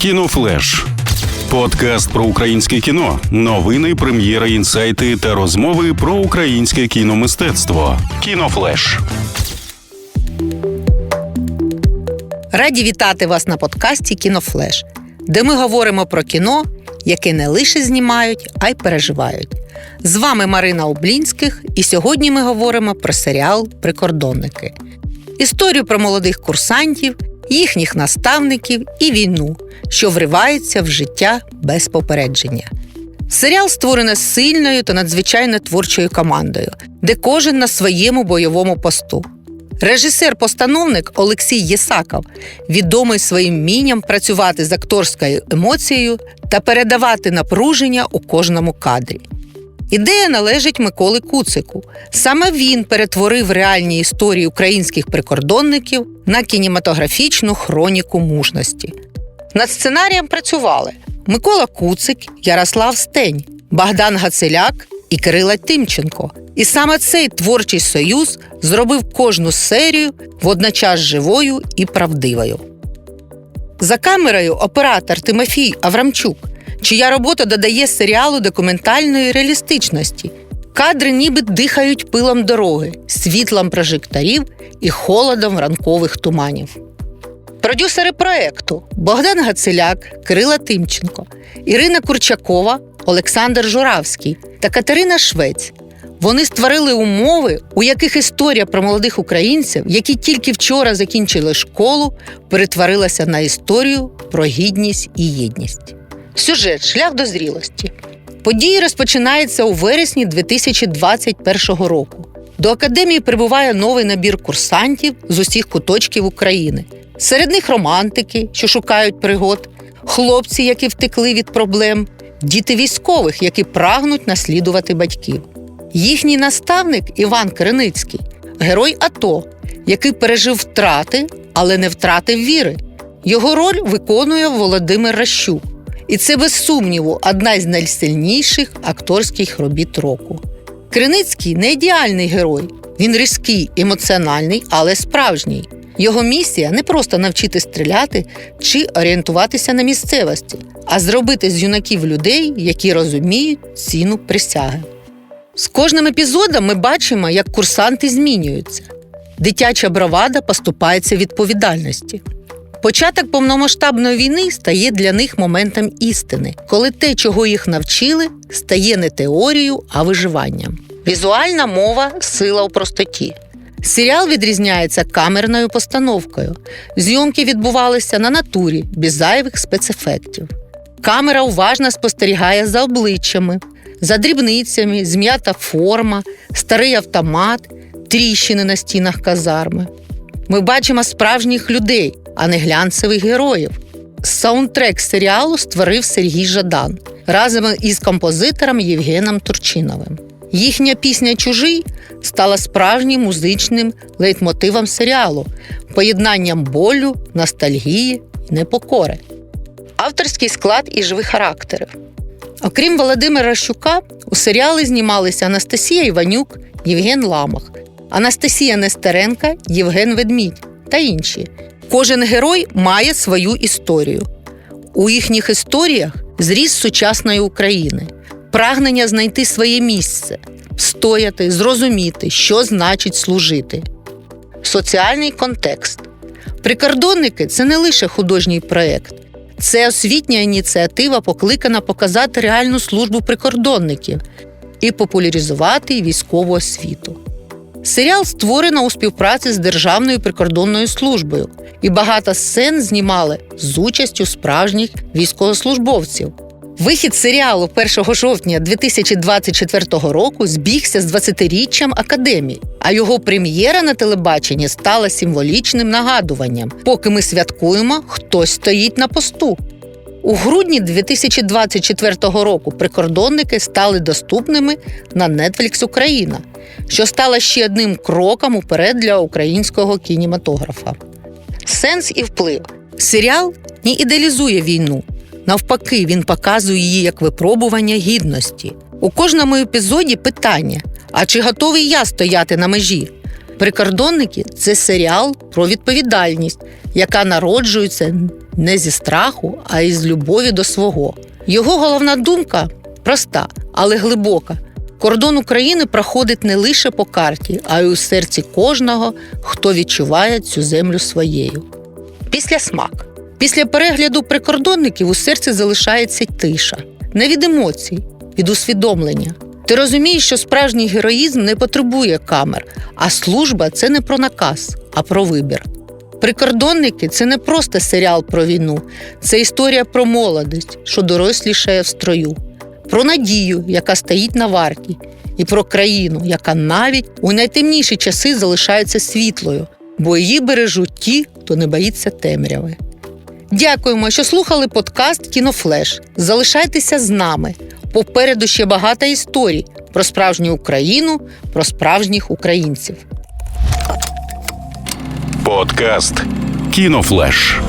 Кінофлеш. Подкаст про українське кіно, новини, прем'єри, інсайти та розмови про українське кіномистецтво. Кінофлеш. Раді вітати вас на подкасті Кінофлеш, де ми говоримо про кіно, яке не лише знімають, а й переживають. З вами Марина Облінських, і сьогодні ми говоримо про серіал Прикордонники. Історію про молодих курсантів, їхніх наставників і війну, що вривається в життя без попередження. Серіал створений сильною та надзвичайно творчою командою, де кожен на своєму бойовому посту. Режисер-постановник Олексій Єсаков відомий своїм вмінням працювати з акторською емоцією та передавати напруження у кожному кадрі. Ідея належить Миколи Куцику. Саме він перетворив реальні історії українських прикордонників на кінематографічну хроніку мужності. Над сценарієм працювали Микола Куцик, Ярослав Стень, Богдан Гацеляк і Кирила Тимченко. І саме цей творчий союз зробив кожну серію водночас живою і правдивою. За камерою оператор Тимофій Аврамчук, чия робота додає серіалу документальної реалістичності. Кадри ніби дихають пилом дороги, світлом прожекторів і холодом ранкових туманів. Продюсери проекту Богдан Гацеляк, Кирила Тимченко, Ірина Курчакова, Олександр Журавський та Катерина Швець. Вони створили умови, у яких історія про молодих українців, які тільки вчора закінчили школу, перетворилася на історію про гідність і єдність. Сюжет шлях до зрілості. Події розпочинаються у вересні 2021 року. До академії прибуває новий набір курсантів з усіх куточків України. Серед них романтики, що шукають пригод, хлопці, які втекли від проблем, діти військових, які прагнуть наслідувати батьків. Їхній наставник Іван Криницький герой АТО, який пережив втрати, але не втратив віри. Його роль виконує Володимир Ращук. І це, без сумніву, одна з найсильніших акторських робіт року. Криницький не ідеальний герой. Він різкий, емоціональний, але справжній. Його місія не просто навчити стріляти чи орієнтуватися на місцевості, а зробити з юнаків людей, які розуміють ціну присяги. З кожним епізодом ми бачимо, як курсанти змінюються. Дитяча бравада поступається відповідальності. Початок повномасштабної війни стає для них моментом істини, коли те, чого їх навчили, стає не теорією, а виживанням. Візуальна мова сила у простоті. Серіал відрізняється камерною постановкою. Зйомки відбувалися на натурі, без зайвих спецефектів. Камера уважно спостерігає за обличчями, за дрібницями, зм'ята форма, старий автомат, тріщини на стінах казарми. Ми бачимо справжніх людей, а не глянцевих героїв. Саундтрек серіалу створив Сергій Жадан разом із композитором Євгеном Турчиновим. Їхня пісня Чужий стала справжнім музичним лейтмотивом серіалу, поєднанням болю, ностальгії і непокори. Авторський склад і живі характери. Окрім Володимира Щука, у серіалі знімалися Анастасія Іванюк, Євген Ламах, Анастасія Нестеренка, Євген Ведмідь та інші. Кожен герой має свою історію. У їхніх історіях зріс сучасної України, прагнення знайти своє місце, стояти, зрозуміти, що значить служити. Соціальний контекст. Прикордонники це не лише художній проєкт, це освітня ініціатива, покликана показати реальну службу прикордонників і популяризувати військову освіту. Серіал створено у співпраці з Державною прикордонною службою, і багато сцен знімали з участю справжніх військовослужбовців. Вихід серіалу 1 жовтня 2024 року збігся з 20-річчям академії, а його прем'єра на телебаченні стала символічним нагадуванням. Поки ми святкуємо, хтось стоїть на посту. У грудні 2024 року прикордонники стали доступними на Netflix Україна, що стало ще одним кроком уперед для українського кінематографа. Сенс і вплив. Серіал не ідеалізує війну. Навпаки, він показує її як випробування гідності. У кожному епізоді питання: а чи готовий я стояти на межі? Прикордонники це серіал про відповідальність, яка народжується не зі страху, а із любові до свого. Його головна думка проста, але глибока. Кордон України проходить не лише по карті, а й у серці кожного, хто відчуває цю землю своєю. Після смак. Після перегляду прикордонників у серці залишається тиша, не від емоцій, від усвідомлення. Ти розумієш, що справжній героїзм не потребує камер, а служба це не про наказ, а про вибір. Прикордонники це не просто серіал про війну, це історія про молодість, що дорослішає в строю, про надію, яка стоїть на варті, і про країну, яка навіть у найтемніші часи залишається світлою, бо її бережуть ті, хто не боїться темряви. Дякуємо, що слухали подкаст Кінофлеш. Залишайтеся з нами. Попереду ще багато історій про справжню Україну, про справжніх українців. Подкаст Кінофлеш.